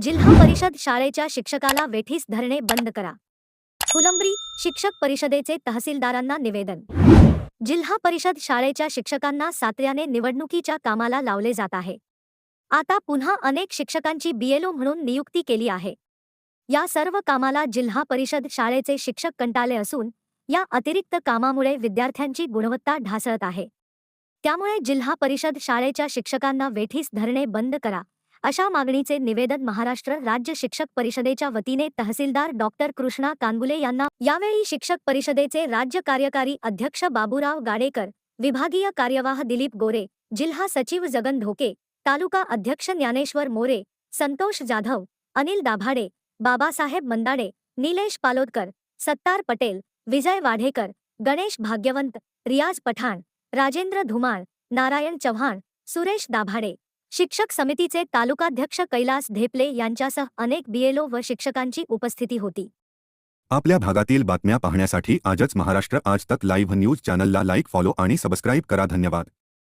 जिल्हा परिषद शाळेच्या शिक्षकाला वेठीस धरणे बंद करा. फुलंब्री शिक्षक परिषदेचे तहसीलदारांना निवेदन. जिल्हा परिषद शाळेच्या शिक्षकांना सातऱ्याने निवडणुकीच्या कामाला लावले जात आहे. आता पुन्हा अनेक शिक्षकांची बीएलओ म्हणून नियुक्ती केली आहे. या सर्व कामाला जिल्हा परिषद शाळेचे शिक्षक कंटाले असून या अतिरिक्त कामामुळे विद्यार्थ्यांची गुणवत्ता ढासळत आहे. त्यामुळे जिल्हा परिषद शाळेच्या शिक्षकांना वेठीस धरणे बंद करा. अशा मागणीचे निवेदन महाराष्ट्र राज्य शिक्षक परिषदेच्या वतीने तहसीलदार डॉक्टर कृष्णा कानबुले यांना. यावेळी शिक्षक परिषदेचे राज्य कार्यकारी अध्यक्ष बाबूराव गाडेकर विभागीय कार्यवाह दिलीप गोरे जिल्हा सचिव जगन ढोके तालुका अध्यक्ष ज्ञानेश्वर मोरे संतोष जाधव अनिल दाभाडे बाबासाहेब मंदाडे निलेश पालोदकर सत्तार पटेल विजय वाढेकर गणेश भाग्यवंत रियाज पठाण राजेंद्र धुमाळ नारायण चव्हाण सुरेश दाभाडे शिक्षक समितीचे तालुकाध्यक्ष कैलास धेपले यांच्यासह अनेक बीएलओ व शिक्षकांची उपस्थिती होती. आपल्या भागातील बातम्या पाहण्यासाठी आजच महाराष्ट्र आज तक लाईव्ह न्यूज चॅनलला लाईक फॉलो आणि सबस्क्राईब करा. धन्यवाद.